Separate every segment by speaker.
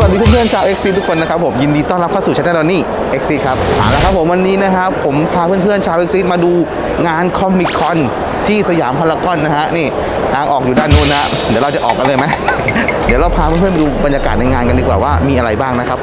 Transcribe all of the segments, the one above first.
Speaker 1: วัสดีเพื่อนๆชาว XC ทุกคนนะครับผมยินดีต้อนรับเข้าสู่ช anel นี่ XC ครับเอาละครับผมวันนี้นะครับผมพาเพื่อนๆชาว XC มาดูงานคอมิคอนที่สยามพารากอนนะฮะนี่ทางออกอยู่ด้านนู้นนะเดี๋ยวเราจะออกกันเลยไหม เดี๋ยวเราพาเพื่อนๆไปดูบรรยากาศในงานกันดีกว่าว่ามีอะไรบ้างนะครับ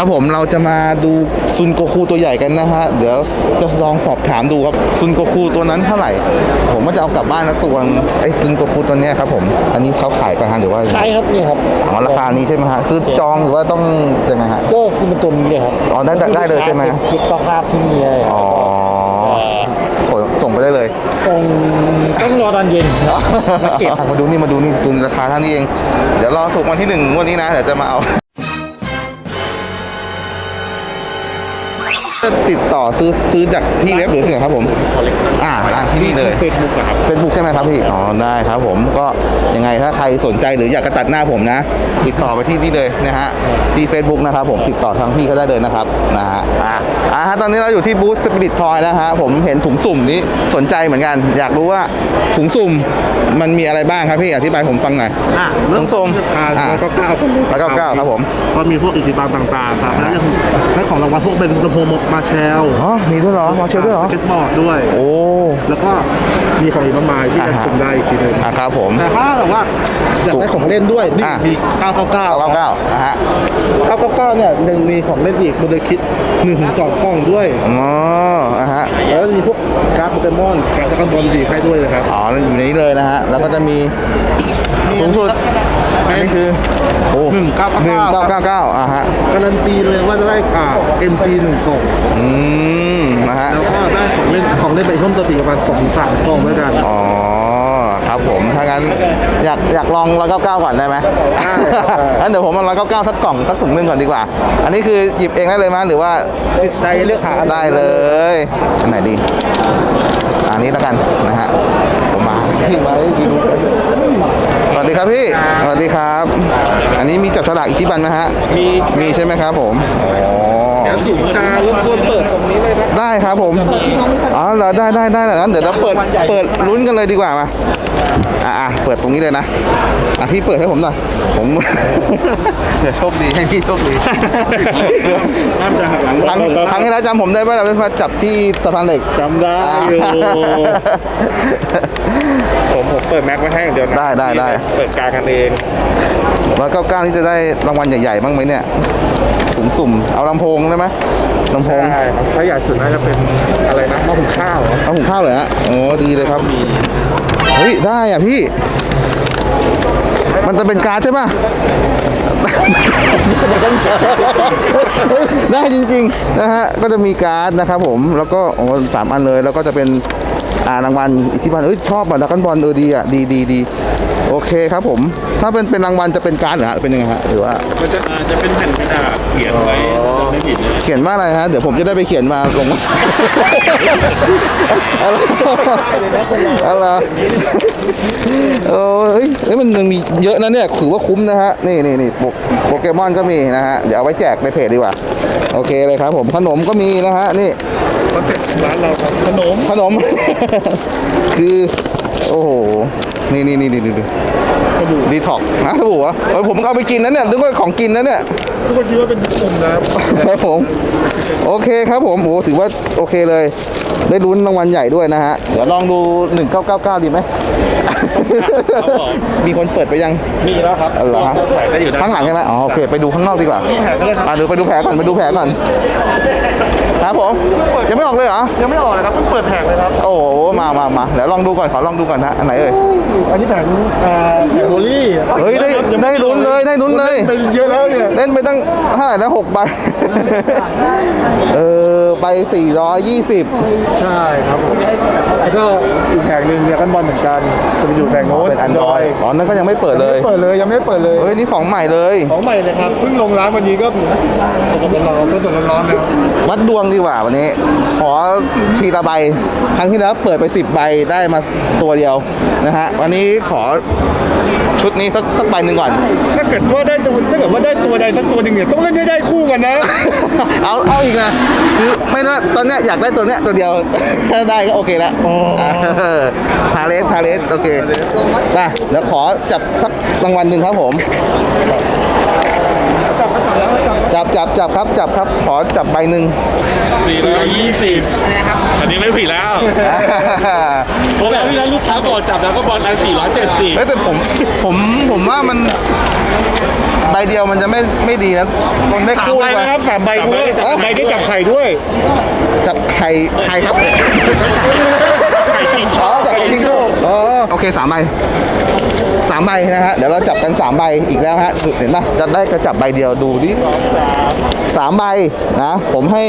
Speaker 1: ครับผมเราจะมาดูซุนโกคูตัวใหญ่กันนะฮะ เดี๋ยวจะลองสอบถามดูครับซุนโกคูตัวนั้นเท่าไหร่ ผมว่าจะเอากลับบ้านนะตัวไอ้ซุนโกคูตัวเนี้ยครับผม อันนี้เขาขายไปฮะหรือว่า
Speaker 2: ใช่ครับนี่ครับ
Speaker 1: อ๋อราคานี้ใช่ไหมฮะคือจองหรือว่าต้องยังไงฮะ
Speaker 2: ก็คือเป็นตัวนี้เลยครับ
Speaker 1: อ๋อได้ได้ได้เลยใช่ไหม
Speaker 2: คลิปภาพที่มีอะไรครับ
Speaker 1: อ๋อส่งส่งไปได้เลย
Speaker 2: คงต้องรอตอนเย็นครับมาเก็บ
Speaker 1: มาดูนี่มาดูนี่ตุนราคาเท่านี้เอง เดี๋ยวรอถูกวันที่หนึ่งงวันนี้นะเดี๋ยวจะมาเอา จะติดต่อซื้อซื้อจากที่เว็บหรือที่ไหนครับผม อ่าร้านที่นี่เลย
Speaker 2: เฟซบุ๊กอะครับ
Speaker 1: เฟซบุ๊กใช่ไหมครับพี่ อ๋อได้ครับผมก็ยังไงถ้าใครสนใจหรืออยากจะตัดหน้าผมนะ ติดต่อไปที่นี่เลยนะฮะที่ Facebook นะครับผมติดต่อทางพี่เขาได้เลยนะครับนะฮะอ่าอ่าฮะตอนนี้เราอยู่ที่บูธสปิริตทอยนะฮะผมเห็นถุงสุ่มนี้สนใจเหมือนกัน อยากรู้ว่าถุงสุ่มมันมีอะไรบ้างครับพี่อธิบายผมฟังหน่อย
Speaker 3: อะ
Speaker 1: ถุงสุ่ม
Speaker 3: ราคา
Speaker 1: อ่า
Speaker 3: แล้วก็เก้า
Speaker 1: แล้วก็เก้าครับผม
Speaker 3: ก็มีพวกอิทธิบาลต่างๆครับแล้วยังให้ของรางวัลพวกเป็นลำโพงมาแชล
Speaker 1: อ๋อมีด้วยเหรอมาเชียร์ด้วยเหรอ
Speaker 3: สเก็ตบอร์ดด้วย
Speaker 1: โอ้
Speaker 3: แล้วก็มีของอีกมากมายที่จะ
Speaker 1: อ่าฮะ
Speaker 3: สุ่มได้อีกทีหนึง
Speaker 1: อะครับผม
Speaker 3: แต่ถ้าแบบว่าอยากได้ของเล่นด้วยนี่
Speaker 1: อะ
Speaker 3: มี 999
Speaker 1: เก้าเก้าเก้านะฮะ
Speaker 3: 999 เนี่ยยังมีของเล่นอีกโมเดลคิด1ถึง2กล้องด้วย
Speaker 1: อ๋ออะฮะ
Speaker 3: แล้วจะมีพวกการ์ดโปเกมอนการ์ดดราก้อนบอลดีให้ด้วยนะครับ
Speaker 1: อ๋ออยู่ในนี้เลยนะฮะ แล้วก็จะมี สูงสุด อันนี้คือโอ้
Speaker 3: หนึ่งเก้าเก้า
Speaker 1: หนึ่ง
Speaker 3: เก้า
Speaker 1: เก้าเก้าเก้าอะฮะ
Speaker 3: การันตีเลยว่าจะได้อ่า MG หนึ่งกล่อง
Speaker 1: อืมนะฮะ
Speaker 3: แล้วก็ได้ของเล่นของเล่นไปเพิ่มเติมอีกประมาณสองถึงสามกล่องด้วยกัน
Speaker 1: อ๋อ ครับผม ถ้างั้นอยากอยากลองร้อยเก้าเก้าก่อนได้ไหม
Speaker 3: ได้ครับ
Speaker 1: งั้นเดี๋ยวผมเอาร้อยเก้าเก้าสักกล่องสักถุงหนึงก่อนดีกว่า อันนี้คือหยิบเองได้เลยมั้ยหรือว่า
Speaker 3: ติดใจเลือกหาอัน
Speaker 1: ได้เลยอันไหนดี อันนี้แล้วกันนะฮะ ผมมาพี่ไว้ดูส วัสดีครับพี่ สวัสดีครับ อันนี้มีจับฉลากอีกที่บันไหมฮะ
Speaker 2: มี
Speaker 1: มีใช่ไหมครับผมอ๋อ
Speaker 2: ถุงจะรบกวนเปิดตรงนี้เลยนะ
Speaker 1: ได้ครับผม อ๋อเหรอได้ได้ได้งั้นเดี๋ยวเราเปิด เปิดลุ้นกันเลยดีกว่ามา อะอะเปิดตรงนี้เลยนะอะพี่เปิดให้ผมหน่อยผม เดี๋ยวโชคดีให้พี่โชคดี
Speaker 3: ห้ามจะหักหลัง
Speaker 1: ครั้งครั้งที่แล้วจำผมได้ไหมเราเป็นมาจับที่สะพานเหล็ก
Speaker 2: จำได้อยู่ผมผมเปิดแม็กไว้ให้อย่างเดียวนะ
Speaker 1: ได้ได้ได้
Speaker 2: เปิดกลางกันเอง
Speaker 1: แล้วก็ก้านี่จะได้รางวัลใหญ่ๆบ้างไหมเนี่ยถุงสุ่มเอาลำโพงได้ไหมลำโพง
Speaker 2: ใช่ครับถ้าใหญ่สุดน่าจะเป็นอะไรนะหม้อหุงข้าวเหรอ
Speaker 1: เอาหุงข้าวเลยฮะโอ้ดีเลยครับ เฮ้ย ได้อะพี่ มันจะเป็นการ์ดใช่ป่ะ ได้จริงๆนะฮะ ก็จะมีการ์ดนะครับผม แล้วก็โอ้สามอันเลย แล้วก็จะเป็นอ่ารางวัลอิทธิพันเอ้ยชอบอะดักกันบอลเออดีอะดีดีดี โอเคครับผม ถ้าเป็นเป็นรางวัลจะเป็นการ์ดเหรอฮะเป็นยังไงฮะหรือว่า
Speaker 4: มันจะอาจจะเป็นแผ่นกระดาษเขียนไว้จำไม่ผิดนะ
Speaker 1: เขียนว่าอะไรฮะ เดี๋ยวผมจะได้ไปเขียนมาลงมา อะไรอะไรโอ้ยเอ้ยมันยังมีเยอะนะเนี่ยถือว่าคุ้มนะฮะ นี่นี่นี่โปโปเกมอนก็มีนะฮะ เดี๋ยวเอาไว้แจกในเพจดีกว่า โอเคเลยครับผม ขนมก็มีนะฮะ นี่
Speaker 3: คอนเซ็ปต์ร้านเราครับขนม
Speaker 1: ขนม คือ โอ้โห นี่นี่นี่นี่นี่ดีท็อกนะสบู่เหรอเออผมก็เอาไปกินนะเนี่ยนึกว่าของกินนะเนี่ย
Speaker 3: ทุกคนคิดว่าเป็นกลุ่มนะครับ
Speaker 1: ครับผม โอเคครับผมโอ้ถือว่าโอเคเลย ได้ลุ้นรางวัลใหญ่ด้วยนะฮะ เดี๋ยวลองดู 1999 ดีไหม มีคนเปิดไปยัง
Speaker 2: มีแล้วครับ
Speaker 1: เอาเหรอฮะ
Speaker 4: ขายก็อยู่ด้าน
Speaker 1: ข้างหลังใช่ไหมอ๋อโอเค ไปดูข้างนอกดีกว่า อะดูไปดูแผลก่อน ไปดูแผลก่อน ครับผมยังไม่ออกเลยเหรอ
Speaker 3: ยังไม่ออกเลยครับเพิ่งเปิดแผงเลยครับ
Speaker 1: โอ้โหมามามาเดี๋ยวลองดูก่อนขอลองดูก่อนนะอันไหนเอ่ย
Speaker 3: อันนี้แผงอ่าแผงโรลี่
Speaker 1: เฮ้ยได้ได้ลุ้นเลยได้ลุ้นเลย
Speaker 3: เป็นเยอะแล้วเนี่ย
Speaker 1: เล่นไปตั้งเท่าไหร่นะหกใบ เออใบ420
Speaker 3: ใช่ครับผมแล้วก็อีกแผงหนึ่งเนี่ยกันบอลเหมือนกันจะไปอยู่แผงโน้น
Speaker 1: เป็นอันดรอยอ๋อนั่นก็ยังไม่เปิดเลย
Speaker 3: ไม่เปิดเลยยังไม่เปิดเลย
Speaker 1: เฮ้ยนี่ของใหม่เลย
Speaker 3: ของใหม่เลยครับเพิ่งลงร้านวันนี้ก็สดๆร้อนๆสดๆร้อนๆเลย
Speaker 1: วัดดวงดีกว่าวันนี้ ขอทีละใบครั้งที่แล้วเปิดไป 10 ใบได้มาตัวเดียวนะฮะวันนี้ขอชุดนี้สักสักใบหนึ่งก่อน
Speaker 3: ถ้าเกิดว่าได้ตัวถ้าเกิดว่าได้ตัวใดสักตัวหนึ่งเนี่ยต้องเล่นให้ได้คู่กันนะ
Speaker 1: เอาเอาอีกนะคือไม่ว่าตอนเนี้ยอยากได้ตัวเนี้ยตัวเดียว ถ้าได้ก็โอเคแล้ว
Speaker 3: อ๋อ
Speaker 1: ทาเลสทาเลสโอเคมาเดี๋ยวขอจับสักรางวัลหนึ่งครับผมจับ จับจับครับจับครับ ขอจับใบหนึ่ง
Speaker 4: 420อันนี้ไม่ผิดแล้วผมแล้วที่แล้วลูกค้าบอกจับแล้วก็บอลอัน470
Speaker 1: เฮ้ยแต่ผมผมผมว่ามันใบเดียวมันจะไม่ไม่ดีนะคนได้
Speaker 3: สาม
Speaker 1: คู่
Speaker 3: ใบ
Speaker 1: ดีกว่า
Speaker 3: นะครับสามใบด้วย
Speaker 1: เอ้ย
Speaker 3: ใบได้จับไข่ด้วย
Speaker 1: จับไข่ไข่ครับ
Speaker 4: ไข่ชิง
Speaker 1: อ๋อจับไข่ทิ้งด้วยอ๋อโอเคสามใบสามใบนะฮะเดี๋ยวเราจับกันสามใบอีกแล้วฮะเห็นปะจะได้กระจับใบเดียวดูดิสามใบนะผมให้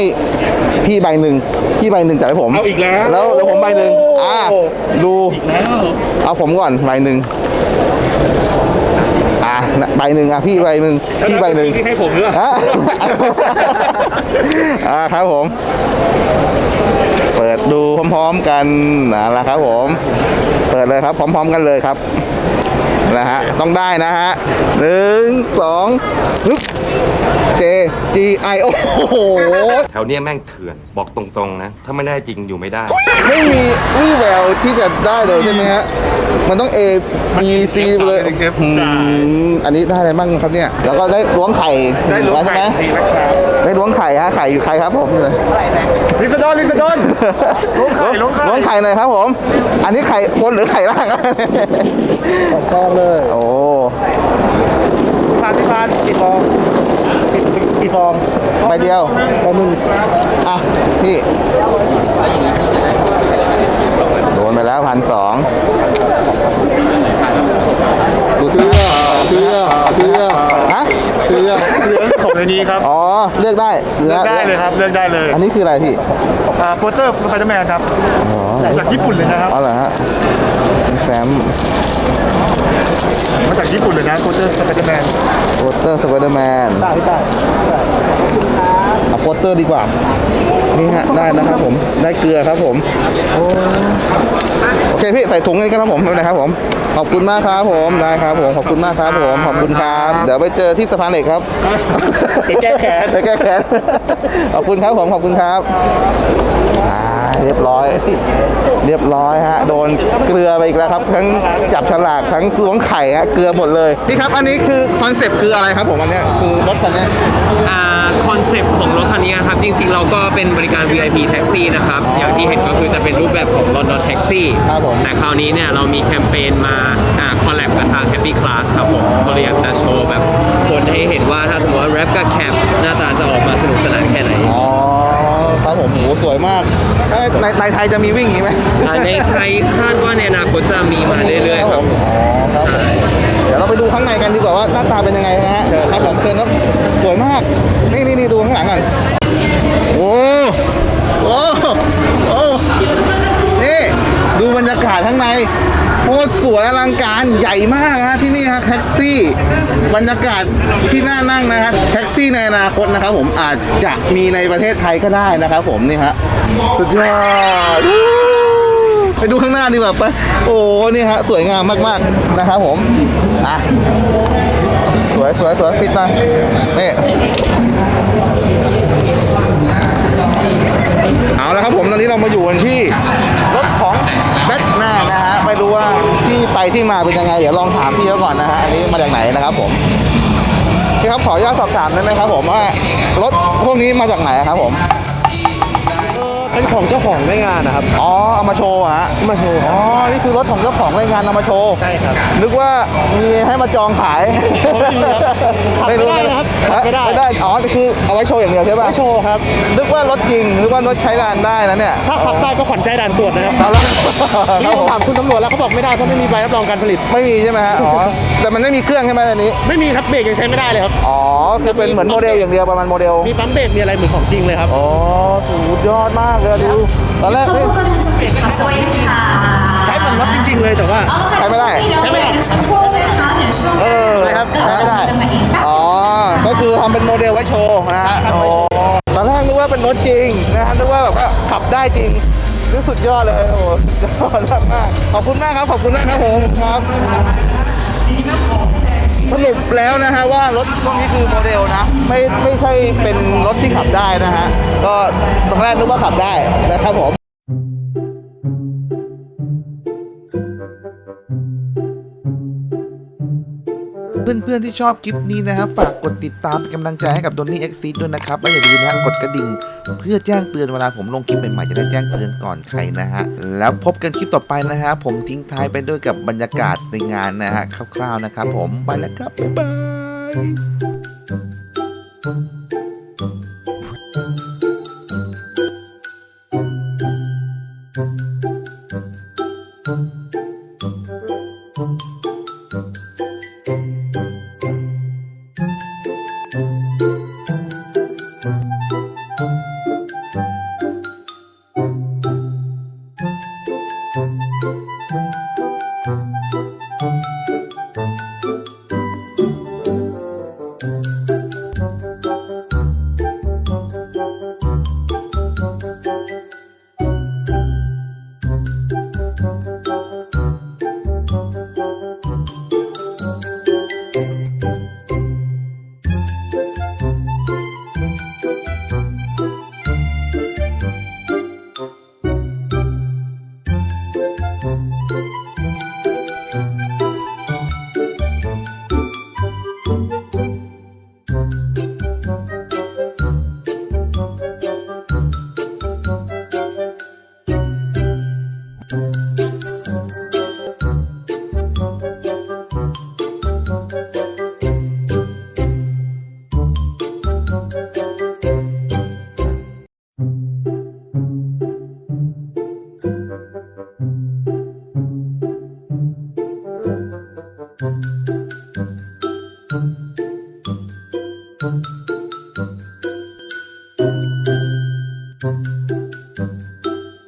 Speaker 1: พี่ใบหนึ่งพี่ใบหนึ่งจับให้ผม
Speaker 4: เอาอีกแล้ว
Speaker 1: แล้วแล้วผมใบหนึ่งอ่าดูเอาผมก่อนใบหนึ่งอะใบหนึ่งอะพี่ใบหนึ่งพี่ใบหนึ่ง
Speaker 4: ที่ให้ผมหรือเปล่า
Speaker 1: ฮะอ่าครับผม เปิดดูพร้อมๆกันนะละครับผมเปิดเลยครับพร้อม ๆ กันเลยครับนะฮะต้องได้นะฮะหนึ่งสองฮึบ J G I โอ้โห
Speaker 5: แถวเนี้ยแม่งเถื่อนบอกตรงๆนะ ถ้าไม่ได้จริงอยู่ไม่ได้
Speaker 1: ไม่มีวี่แววที่จะได้เลยใช่ไหมฮะ มันต้อง A B C ไปเลยอืมอันนี้ได้อะไรบ้างครับเนี่ย แล้วก็ได้ล้วงไข่
Speaker 4: ได้รู้
Speaker 1: แล้วใช่
Speaker 4: ไข่
Speaker 1: ไหม
Speaker 4: ดีนะครับ
Speaker 1: ได้ล้วงไข่ฮะ ไข่อยู่ใครครับผมเลย
Speaker 3: ลิซาดอนลิซาดอน ล้วงไข่ล้วงไข่
Speaker 1: ล้วงไข่หน่อยครับผม อันนี้ไข่คนหรือไข่ล่าง
Speaker 3: ของฟองเลย
Speaker 1: โอ้
Speaker 3: พานที่พานกี่ฟอง กี่ฟอง
Speaker 1: ใบเดียว
Speaker 3: ฟองหนึ่ง
Speaker 1: อะพี่โดนไปแล้วพันสองดูเกลือเกลือเกลือฮะ
Speaker 3: เกลือเกลือของในนี้ครับ
Speaker 1: อ๋อเลือกได้
Speaker 3: เลือกได้เลยครับเลือกได้เลย
Speaker 1: อันนี้คืออะไรพี่
Speaker 3: อ่าโปสเตอร์สไปเดอร์แมนครับจากญี่ปุ่นเลยนะครับ
Speaker 1: อ๋อเหรอฮะ แฟม
Speaker 3: มาจากญี่ปุ่นเลยนะโปสเตอร์สไปเดอร์แมน
Speaker 1: โปสเตอร์สไปเดอร์แมน
Speaker 3: ได้ได้
Speaker 1: เอาโปสเตอร์ดีกว่า นี่ฮะ ได้นะครับผม ได้เกลือครับผม โอเคพี่ใส่ถุงนี้กันครับผมไม่เป็นไรครับผม ขอบคุณมากครับผมได้ครับผม ขอบคุณมากครับผม ขอบคุณครับ เดี๋ยวไปเจอที่สะพานเหล็กครับ
Speaker 3: ไปแก้แค้น
Speaker 1: ไปแก้แค้นขอบคุณครับผม ขอบคุณครับอ่าเรียบร้อย เรียบร้อยฮะ โดนเกลือไปอีกแล้วครับ ทั้งจับฉลากทั้งล้วงไข่ฮะ เกลือหมดเลย พี่ครับ อันนี้คือคอนเซปต์คืออะไรครับผมอันเนี้ยคือรถคันเนี้ย
Speaker 6: คอนเซปต์ของรถคั นนี้นะครับ จริง ๆ เราก็เป็นบริการ VIP แท็กซี่นะครับอย่างที่เห็นก็คือจะเป็นรูปแบบของ London Taxi
Speaker 1: ครับผม
Speaker 6: แต่คราวนี้เนี่ยเรามีแคมเปญมาคอลแลบกับทาง Happy Class ครับผมก็เลยอยากจะโชว์แบบคนให้เห็นว่าถ้าสมมติว่าแรปกับแคปหน้าตาจะออกมาสนุกสนานแค่ไหน
Speaker 1: อ๋อครับผมโหสวยมากเอ้ยในในไทยจะมีวิ่งอย่างนี้ไหม
Speaker 6: อ่าในไทยคาดว่าในอนาคตจะมีมาเรื่อยๆครับผม
Speaker 1: อ๋อครับผมเดี๋ยวเราไปดูข้างในกันดีกว่าว่าหน้าตาเป็นยังไงนะฮะครับผมเชิญครับสวยมากนี่นี่นี่ดูข้างหลังก่อนโอ้ โอ้นี่ดูบรรยากาศข้างในโคตรสวยอลังการใหญ่มากนะที่นี่ฮะแท็กซี่ บรรยากาศที่น่านั่งนะฮะแท็กซี่ในอนาคตนะครับผมอาจจะมีในประเทศไทยก็ได้นะครับผมนี่ฮะสุดยอดไปดูข้างหน้าดีกว่าไปโอ้นี่ฮะสวยงามมากๆนะครับผมอะสวยสวยสวยปิดมานี่ เอาละครับผมตอนนี้เรามาอยู่กันที่รถของแบทแมนนะฮะไม่รู้ว่าที่ไปที่มาเป็นยังไง เดี๋ยวลองถามพี่เขาก่อนนะฮะอันนี้มาจากไหนนะครับผมพี่ครับขออนุญาตสอบถามได้ไหมครับผมว่ารถพวกนี้มาจากไหนครับผม
Speaker 3: เป็นของเจ้าของในงานนะครับ
Speaker 1: อ๋อ เอามาโชว์อะฮะ
Speaker 3: มาโชว์ค
Speaker 1: อ๋
Speaker 3: รั
Speaker 1: อ บนี่คือรถของเจ้าของรายงานนำมาโชว์
Speaker 3: ใช่ครับ
Speaker 1: นึกว่ามีให้มาจองขาย
Speaker 3: ไม่รู้ครับขับไม่ได้นะครับขับไม่ได้
Speaker 1: ไม่ได้ อ๋อนี่คือเอาไว้โชว์อย่างเดียวใช่ป่ะ
Speaker 3: ไม่โชว์ครับ
Speaker 1: นึกว่ารถจริง นึกว่ารถใช้งานได้นะเนี่ย
Speaker 3: ถ้าขับได้ก็ขวัญใจด่านตรวจนะครับ
Speaker 1: เอาละค
Speaker 3: นี่
Speaker 1: รับ
Speaker 3: ผ
Speaker 1: ผมม
Speaker 3: ถามคุณตำรวจแล้วเขาบอกไม่ได้เพราะไม่มีใบรับรองการผลิต
Speaker 1: ไม่มีใช่ไหมฮะ อ๋อ แต่มันไม่มีเครื่องใช่ไหมอันนี้
Speaker 3: ไม่มีครับเบรกยังใช้ไม่ได้เลยครับ
Speaker 1: อ๋อ คือเป็นเหมือนโมเดลอย่างเดียวประมาณโมเดล
Speaker 3: มีปั๊มเบรกมีอะไรเหมือนของจริงเลยครับ
Speaker 1: อ๋อสุดยอดมากเลยดูตอนแรกเอ้ย
Speaker 3: ใช้เหมือนรถจริงๆเลยแต่ว่า
Speaker 1: ใช้ไม่ได้
Speaker 3: ใช้ไม่ได้
Speaker 1: เออ
Speaker 3: ครับ
Speaker 1: ใช้ไม่ได้อ๋อ ก็คือทำเป็นโมเดลไว้โชว์นะฮะโอ้ตอนแรกนึกว่าเป็นรถจริงนะฮะนึกว่าแบบว่าขับได้จริงนี่สุดยอดเลยโอ้โหสุดยอดมากมากขอบคุณมากครับ ขอบคุณมากครับผมครับ สรุปแล้วนะฮะว่ารถพวกนี้คือโมเดลนะ ไม่ไม่ใช่เป็นรถที่ขับได้นะฮะก็ตอนแรกนึกว่าขับได้นะครับผม เพื่อนๆที่ชอบคลิปนี้นะครับ ฝากกดติดตามเป็นกำลังใจให้กับดนนี่เอ็กซีด้วยนะครับ และอย่าลืมนะครับกดกระดิ่ง เพื่อแจ้งเตือนเวลาผมลงคลิปใหม่ๆจะได้แจ้งเตือนก่อนใครนะฮะ แล้วพบกันคลิปต่อไปนะฮะ ผมทิ้งท้ายไปด้วยกับบรรยากาศในงานนะฮะคร่าวๆนะครับ ผมไปแล้วครับบ๊ายบายうん。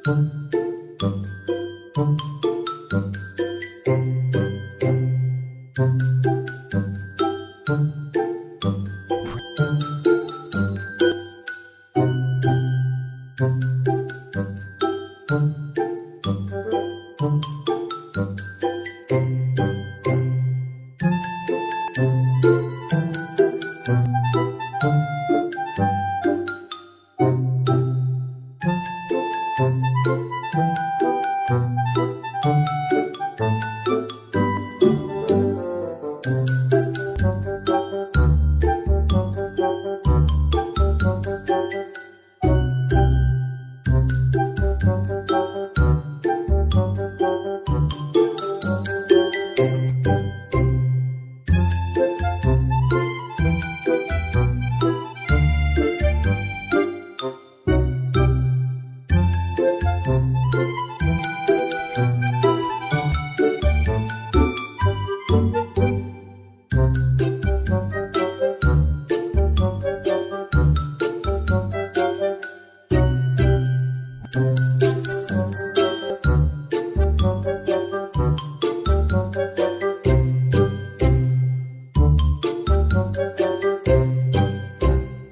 Speaker 1: thank you